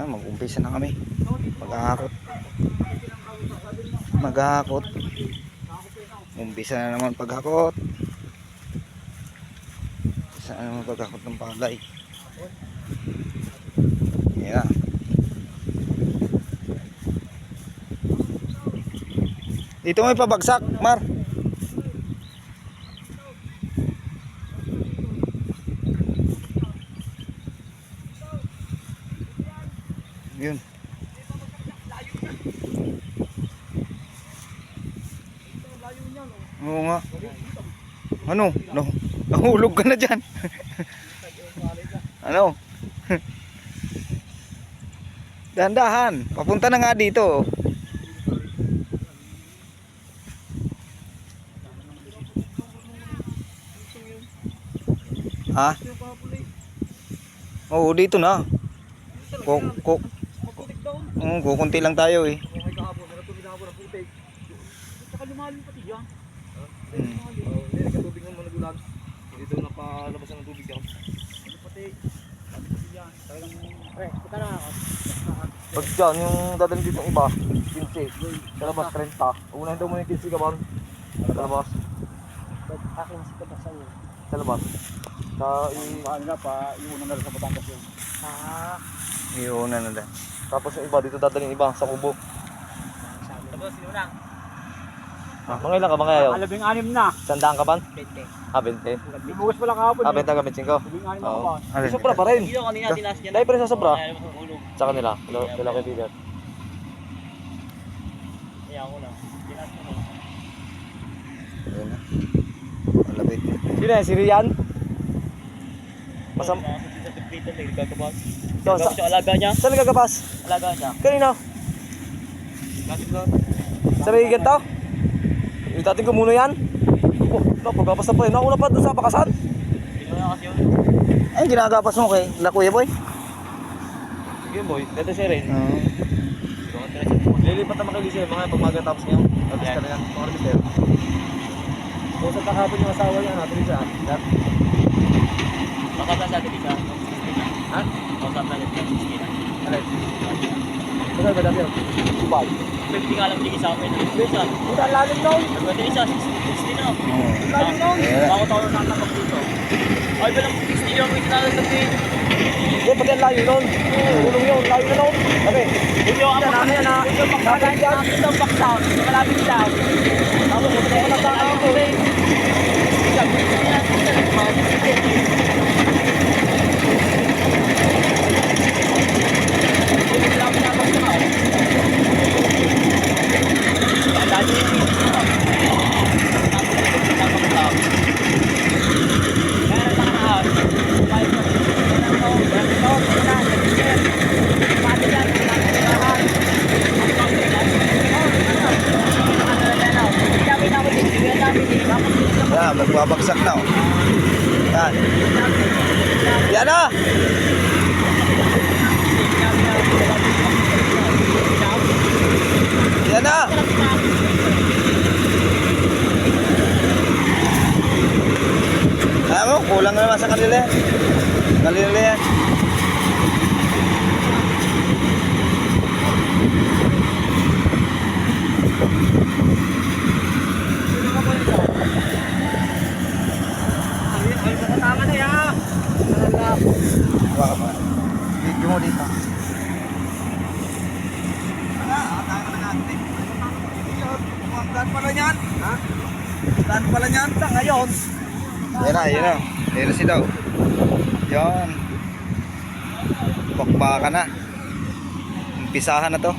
Ah, mag-umpisa na kami. Maghahakot. Maghahakot. Umpisa na naman paghakot. Umpisa na naman paghakot ng palay. Yeah. Dito may pabagsak, Mar. Yun. Oo nga. Ano? No. Nahulog ka na dyan. ano? Dahan-dahan. Papunta na nga dito. Ha? Oo, dito na. Ko, ko, Oo, kukunti lang tayo eh. Okay kahapon, natubig ako ng putik. Saka lumalim pati yan. Hmm. Hindi, nagkatubig naman. Dito napalabasan ng tubig yan. Ano pati? Na. Pag dyan, yung dadalhin dito iba, 15. Sa labas, 30. Unahin daw muna yung 15 ka ba? Sa labas. Akin si ka sa iyo. Sa labas. Sa, i- Paano na pa, iunan na rin sa Batangas yun. Ah, Iuna na lang. tapos yung iba, dito dadalhin yung iba, sa kubo. Tapos yun lang. Ah, mga ilan ka, mga ayaw? Alabing anim na. Sandaan ka ba? 20. Ah, 20. Bibugas pa lang kahapon. Ah, eh. 20 gamit 5. Alabing anim Oo. ako ba? Sobra pa rin. Kanina tinas yan. Dahil pa rin sa sobra. Sa kanila, kila, kila kaibigan. Kaya ako na. Tinas ko na. Ayun na. Malapit. Sino yan? Si Rian? Masam... Yo, sa... Alaga niya. Saan nagkakabas? Alaga niya. Kanina? Sa may ganito? Itatin ko muna yan. Oh, no, pagkapas na pa rin. Nauna pa doon sa pakasan. Hindi na kasi yun. Ay, ginagapas mo kay La Kuya Boy? Sige boy, dito siya rin. Oo. Lilipat naman kay Lisa mga pag magatapos niya. Tapos ka na yan, mga Kung sa kahapon yung asawa niya, natin siya. That, Makasal sa atin isa. ha? Makasal sa atin isa. Alay. Saan ba yun? Dubai. Pwede nga lang yung isa. Pwede isa. Puta, ang lalim daw. Pwede isa. 60 na. Lalim daw. Ako tayo natakap dito. Ay, walang 60 yung itinala sa pin. Pati ang layo nun. Ulong yun, layo na nun. Yan, ano yan, ah? Video baksakan yan. Ito baksak. Malapit lang. tapos kung hindi ko nagkakao ko eh. Yan, magbabagsak na oh. Yan. Yan na! Yan na! Alam mo, kulang naman sa kanila yan. Kanila yan. Baka pa. Video mo dito. Saan pala yan? Ha? Saan pala yan? Sa ngayon? Yan na, yan na. Yan na sila. oh. Yan. Bakbaka na. Umpisahan na to.